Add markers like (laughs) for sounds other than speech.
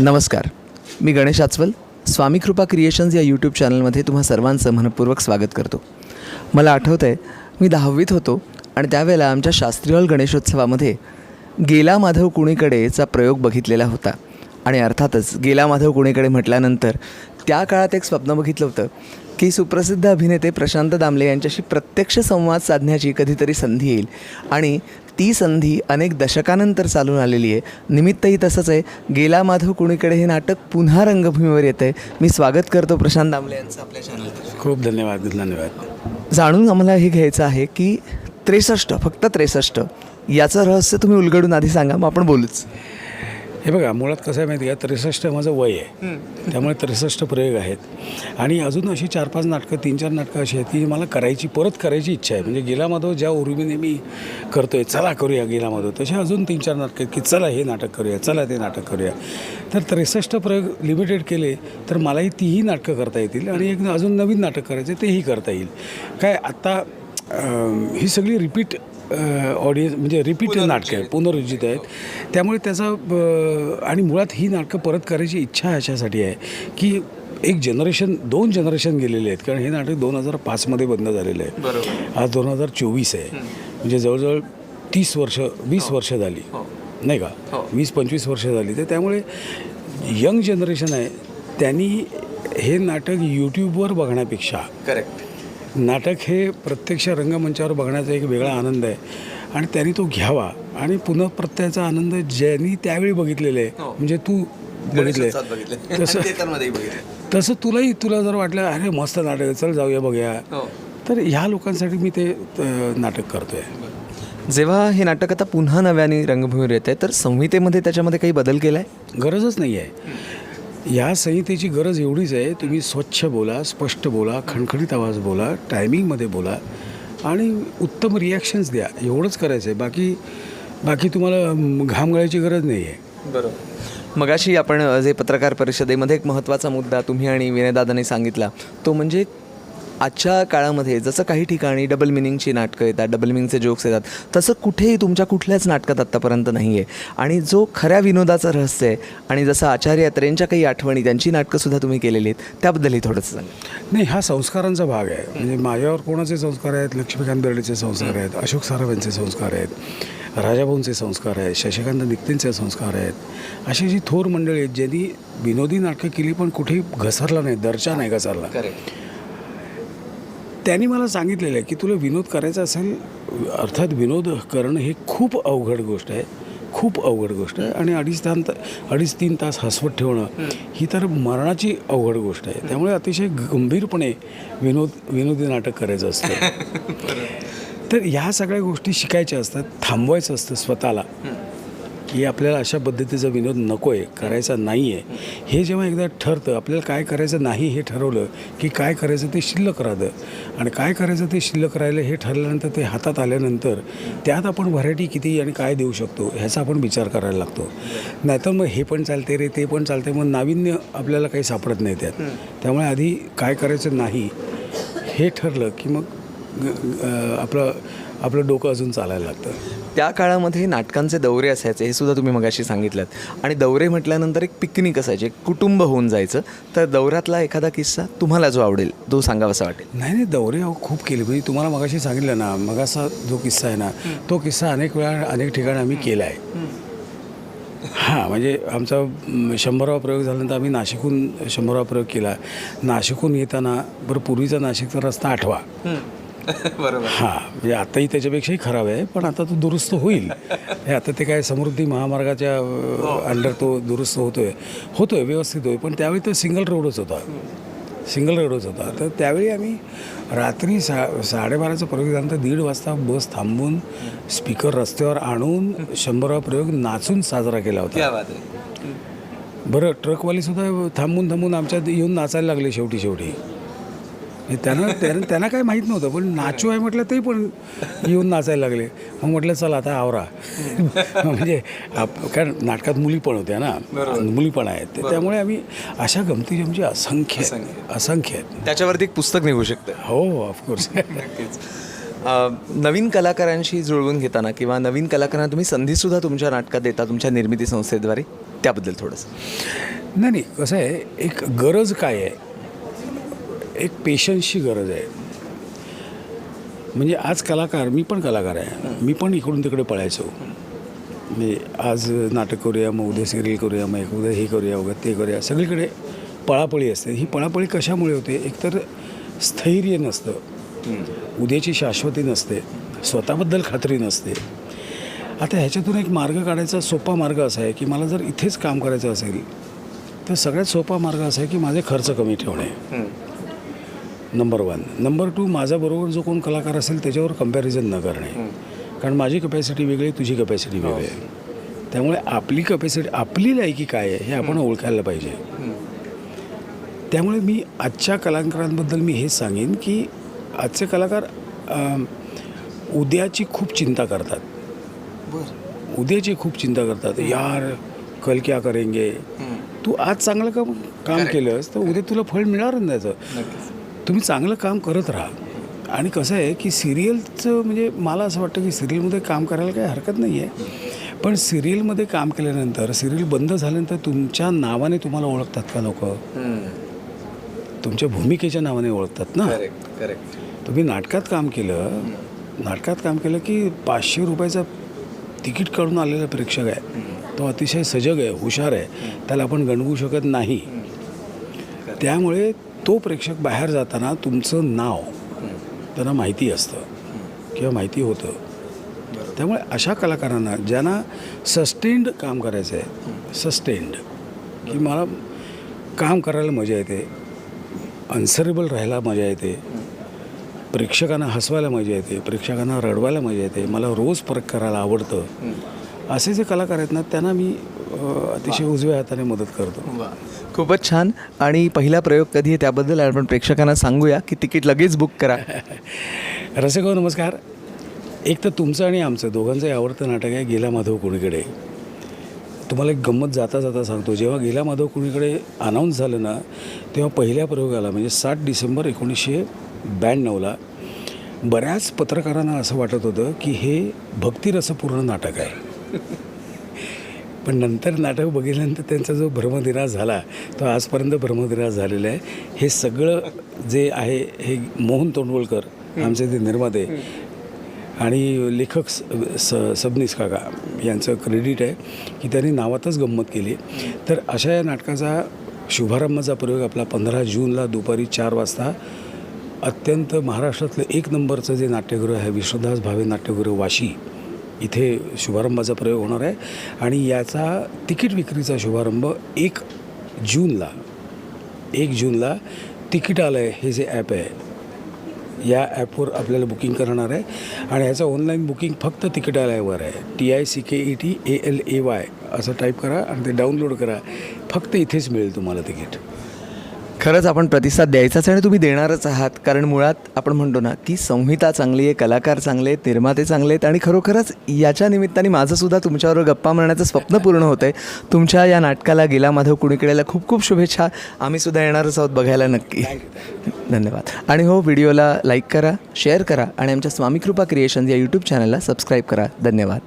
नमस्कार. मी गणेश आचवल. स्वामी कृपा क्रिएशन्स या यूट्यूब चॅनलमध्ये तुम्हा सर्वांचं मनपूर्वक स्वागत करतो. मला आठवतं आहे मी दहावीत होतो आणि त्यावेळेला आमच्या शास्त्रीय गणेशोत्सवामध्ये गेला माधव कुणीकडेचा प्रयोग बघितलेला होता. आणि अर्थातच गेला माधव कुणीकडे म्हटल्यानंतर त्या काळात एक स्वप्न बघितलं होतं की सुप्रसिद्ध अभिनेते प्रशांत दामले यांच्याशी प्रत्यक्ष संवाद साधण्याची कधीतरी संधी येईल आणि ती संधी अनेक दशकानंतर चालून आलेली आहे. निमित्तही तसंच आहे. गेला माधव कुणीकडे हे नाटक पुन्हा रंगभूमीवर येतं आहे मी स्वागत करतो प्रशांत दामले यांचं आपल्या चॅनलवर खूप धन्यवाद धन्यवाद. जाणून आम्हाला हे घ्यायचं आहे की त्रेसष्ट फक्त त्रेसष्ट याचं रहस्य तुम्ही उलगडून आधी सांगा मग आपण बोलूच. हे बघा मुळात कसं आहे माहिती आहे का? त्रेसष्ट माझं वय आहे. त्यामुळे त्रेसष्ट प्रयोग आहेत. आणि अजून अशी चार पाच नाटकं तीन चार नाटकं अशी आहेत की मला करायची परत करायची इच्छा आहे. म्हणजे गेला माधव ज्या उर्मीने मी करतोय चला करूया गेला माधव. तसे अजून तीन चार नाटकं आहेत की चला हे नाटक करूया चला ते नाटक करूया. तर त्रेसष्ट प्रयोग लिमिटेड केले तर मलाही तीही नाटकं करता येतील आणि एक अजून नवीन नाटक करायचं तेही करता येईल. काय आत्ता ही सगळी रिपीट ऑडियन्स म्हणजे रिपीट नाटकं आहेत पुनरुज्जित आहेत. त्यामुळे त्याचा आणि मुळात ही नाटकं परत करायची इच्छा अशासाठी आहे की एक जनरेशन दोन जनरेशन गेलेले आहेत. कारण हे नाटक दोन हजार पाचमध्ये बंद झालेलं आहे. आज दोन हजार चोवीस आहे. म्हणजे जवळजवळ तीस वर्ष वीस वर्ष झाली. नाही का? वीस पंचवीस वर्ष झाली. तर त्यामुळे यंग जनरेशन आहे त्यांनी हे नाटक यूट्यूबवर बघण्यापेक्षा करेक्ट नाटक हे प्रत्यक्ष रंगमंचावर बघण्याचा एक वेगळा आनंद आहे. आणि त्यांनी तो घ्यावा. आणि पुन्हा प्रत्ययाचा आनंद ज्यांनी त्यावेळी बघितलेलं आहे हो. म्हणजे तू बघितलंय. तसं तसं तुलाही तुला जर वाटलं अरे मस्त नाटक आहे, चल जाऊया बघूया. तर ह्या लोकांसाठी मी ते नाटक करतोय. जेव्हा हे नाटक आता पुन्हा नव्याने रंगभूमीवर येत आहे तर संहितेमध्ये त्याच्यामध्ये काही बदल केला आहे गरजच नाही आहे या संहितेची गरज एवढीच आहे तुम्ही स्वच्छ बोला स्पष्ट बोला खणखणीत आवाज बोला टायमिंगमध्ये बोला आणि उत्तम रिॲक्शन्स द्या. एवढंच करायचं आहे बाकी बाकी तुम्हाला घामगळायची घाम गळायची गरज नाही आहे बरोबर. मगाशी आपण जे पत्रकार परिषदेमध्ये एक महत्त्वाचा मुद्दा तुम्ही आणि विनयदादांनी सांगितला तो म्हणजे आजच्या काळामध्ये जसं काही ठिकाणी डबल मिनिंगची नाटकं येतात डबल मिनिंगचे जोक्स येतात तसं कुठेही तुमच्या कुठल्याच नाटकात आत्तापर्यंत नाही आहे आणि जो खऱ्या विनोदाचं रहस्य आहे आणि जसं आचार्य अत्रेंच्या काही आठवणी त्यांची नाटकंसुद्धा तुम्ही केलेली आहेत त्याबद्दलही थोडंसं सांगा. नाही हा संस्कारांचा भाग आहे. म्हणजे माझ्यावर कोणाचे संस्कार आहेत? लक्ष्मीकांत बेर्डेचे संस्कार आहेत अशोक सारव यांचे संस्कार आहेत राजाभाऊंचे संस्कार आहेत शशिकांत निक्तींचे संस्कार आहेत. अशी जी थोर मंडळी आहेत ज्यांनी विनोदी नाटकं केली पण कुठेही घसरला नाही दर्जा नाही घसरला. करेक्ट. त्यांनी मला सांगितलेलं आहे की तुला विनोद करायचा असेल अर्थात विनोद करणं हे खूप अवघड गोष्ट आहे. खूप अवघड गोष्ट आहे आणि अडीच तान अडीच तीन तास हसवत ठेवणं ही तर मरणाची अवघड गोष्ट आहे. त्यामुळे अतिशय गंभीरपणे विनोद विनोदी नाटक करायचं असतं. (laughs) तर ह्या सगळ्या गोष्टी शिकायच्या असतात थांबवायचं असतं स्वतःला. की आपल्याला अशा पद्धतीचा विनोद नको आहे करायचा नाही आहे हे जेव्हा एकदा ठरतं आपल्याला काय करायचं नाही हे ठरवलं की काय करायचं ते शिल्लक राहतं. आणि काय करायचं ते शिल्लक राहिलं हे ठरल्यानंतर ते हातात आल्यानंतर त्यात आपण व्हरायटी किती आणि काय देऊ शकतो ह्याचा आपण विचार करायला लागतो. नाहीतर मग हे पण चालते रे ते पण चालते मग नाविन्य आपल्याला काही सापडत नाही त्यात. त्यामुळे आधी काय करायचं नाही हे ठरलं की मग आपलं आपलं डोकं अजून चालायला लागतं. त्या काळामध्ये नाटकांचे दौरे असायचे हे सुद्धा तुम्ही मगाशी सांगितलं आणि दौरे म्हटल्यानंतर एक पिकनिक असायची कुटुंब होऊन जायचं. तर दौऱ्यातला एखादा किस्सा तुम्हाला जो आवडेल तो सांगावासा वाटेल. नाही नाही दौरे अहो खूप केले. म्हणजे तुम्हाला मगाशी सांगितलं ना मगाचा जो किस्सा आहे ना तो किस्सा अनेक वेळा अनेक ठिकाणी आम्ही केला आहे. हां म्हणजे आमचा शंभरावा प्रयोग झाल्यानंतर आम्ही नाशिकहून शंभरावा प्रयोग केला. नाशिकहून येताना बरं पूर्वीचा नाशिकचा रस्ता आठवा. (laughs) बरोबर. हां म्हणजे आताही त्याच्यापेक्षाही खराब आहे पण आता तो दुरुस्त होईल. हे आता ते काय समृद्धी महामार्गाच्या अंडर तो दुरुस्त होतोय. होतोय व्यवस्थित होय पण त्यावेळी तो सिंगल रोडच होता. सिंगल रोडच होता. तर त्यावेळी आम्ही रात्री सा साडेबाराचा प्रयोग झाल्यानंतर दीड वाजता बस थांबवून स्पीकर रस्त्यावर आणून शंभरावा प्रयोग नाचून साजरा केला होता. बरं ट्रकवाले सुद्धा थांबून थांबून आमच्यात येऊन नाचायला लागले शेवटी शेवटी त्यांना त्यांना त्यांना काही माहीत नव्हतं पण नाचू आहे म्हटलं ते पण येऊन नाचायला लागले. मग म्हटलं चला आता आवरा. म्हणजे आप कारण नाटकात मुली पण होत्या ना. मुली पण आहेत. त्यामुळे आम्ही अशा गमती जमती असंख्य. असंख्य आहेत. त्याच्यावरती एक पुस्तक निघू शकतं. हो ऑफकोर्स (laughs) अ, नवीन कलाकारांशी जुळवून घेताना किंवा नवीन कलाकारांना तुम्ही संधीसुद्धा तुमच्या नाटकात देता तुमच्या निर्मिती संस्थेद्वारे? त्याबद्दल थोडंसं. नाही नाही. कसं आहे एक गरज काय आहे? एक पेशन्सची गरज आहे. म्हणजे आज कलाकार मी पण कलाकार आहे. मी पण इकडून तिकडे पळायचो. म्हणजे आज नाटक करूया मग उद्या सिरियल करूया मग उद्या हे करूया उद्या ते करूया. सगळीकडे पळापळी असते. ही पळापळी कशामुळे होते? एकतर स्थैर्य नसतं. उद्याची शाश्वती नसते. स्वतःबद्दल खात्री नसते. आता ह्याच्यातून एक मार्ग काढायचा सोपा मार्ग असा आहे की मला जर इथेच काम करायचं असेल तर सगळ्यात सोपा मार्ग असा आहे की माझे खर्च कमी ठेवणे. नंबर वन नंबर टू माझ्याबरोबर जो कोण कलाकार असेल त्याच्यावर कंपॅरिझन न करणे. कारण माझी कपॅसिटी वेगळी आहे तुझी कपॅसिटी वेगळी. आहे त्यामुळे आपली कपॅसिटी आपली लायकी काय आहे हे आपण ओळखायला पाहिजे. त्यामुळे मी आजच्या कलाकारांबद्दल मी हेच सांगेन की आजचे कलाकार उद्याची खूप चिंता करतात. उद्याची खूप चिंता करतात. यार कल क्या करेंगे? तू आज चांगलं काम काम केलंस तर उद्या तुला फळ मिळणार नाही त्याचं तुम्ही चांगलं काम करत राहा. आणि कसं आहे की सिरियलचं म्हणजे मला असं वाटतं की सिरियलमध्ये काम करायला काही हरकत नाही आहे. पण सिरियलमध्ये काम केल्यानंतर सिरियल बंद झाल्यानंतर तुमच्या नावाने तुम्हाला ओळखतात का लोक? तुमच्या भूमिकेच्या नावाने ओळखतात ना? Correct correct. तुम्ही नाटकात काम केलं नाटकात काम केलं की पाचशे रुपयाचा तिकीट काढून आलेला प्रेक्षक आहे. तो अतिशय सजग आहे हुशार आहे. त्याला आपण गणवू शकत नाही. त्यामुळे तो प्रेक्षक बाहेर जाताना तुमचं नाव त्यांना माहिती असतं किंवा माहिती होतं. त्यामुळे अशा कलाकारांना ज्यांना सस्टेंड काम करायचं आहे सस्टेंड की मला काम करायला मजा येते अनसरेबल राहायला मजा येते प्रेक्षकांना हसवायला मजा येते प्रेक्षकांना रडवायला मजा येते मला रोज परत करायला आवडतं. असे जे कलाकार आहेत ना त्यांना मी अतिशय उजव्या हाताने मदत करतो. खूपच छान. आणि पहिला प्रयोग कधी आहे त्याबद्दल आपण प्रेक्षकांना सांगूया की तिकीट लगेच बुक करा. (laughs) रसिको नमस्कार. एक तर तुमचं आणि आमचं दोघांचंही आवडतं नाटक आहे गेला माधव कुणीकडे. तुम्हाला एक गंमत जाता जाता सांगतो. जेव्हा गेला माधव कुणीकडे अनाऊन्स झालं ना तेव्हा पहिल्या प्रयोगाला म्हणजे सात डिसेंबर एकोणीसशे ब्याण्णवला बऱ्याच पत्रकारांना असं वाटत होतं की हे भक्तिरसपूर्ण नाटक आहे. (laughs) पण नंतर नाटक बघितल्यानंतर त्यांचा जो भ्रमदिरास झाला तो आजपर्यंत भ्रमदिरास झालेला आहे. हे सगळं जे आहे हे मोहन तोंडवलकर आमचे ते निर्माते आणि लेखक स स- सबनीस काका यांचं क्रेडिट आहे की त्यांनी नावातच गंमत केली. तर अशा या नाटकाचा शुभारंभाचा प्रयोग आपला पंधरा जूनला दुपारी चार वाजता अत्यंत महाराष्ट्रातलं एक नंबरचं जे नाट्यगृह आहे विश्वदास भावे नाट्यगृह वाशी इथे शुभारंभाचा प्रयोग होणार आहे. आणि याचा तिकीट विक्रीचा शुभारंभ एक जूनला एक जूनला तिकीटालय हे जे ॲप आहे या ॲपवर आपल्याला बुकिंग करणार आहे. आणि ह्याचं ऑनलाईन बुकिंग फक्त तिकिटालयावर आहे. T I C K E T A L A Y असं टाईप करा आणि ते डाउनलोड करा. फक्त इथेच मिळेल तुम्हाला तिकीट. खरंच आपण प्रतिसाद द्यायचाच आहे आणि तुम्ही देणारच आहात. कारण मुळात आपण म्हणतो ना की संहिता चांगली आहे कलाकार चांगले आहेत निर्माते चांगले आहेत आणि खरोखरच याच्या निमित्ताने माझंसुद्धा तुमच्याबरोबर गप्पा मारण्याचं स्वप्न (laughs) पूर्ण होतं आहे तुमच्या या नाटकाला गेला माधव कुणीकडेला खूप खूप शुभेच्छा. आम्ही सुद्धा येणारच आहोत बघायला नक्की. धन्यवाद. आणि हो व्हिडिओला लाईक करा शेअर करा आणि आमच्या स्वामी कृपा क्रिएशन्स या यूट्यूब चॅनलला सबस्क्राईब करा. धन्यवाद.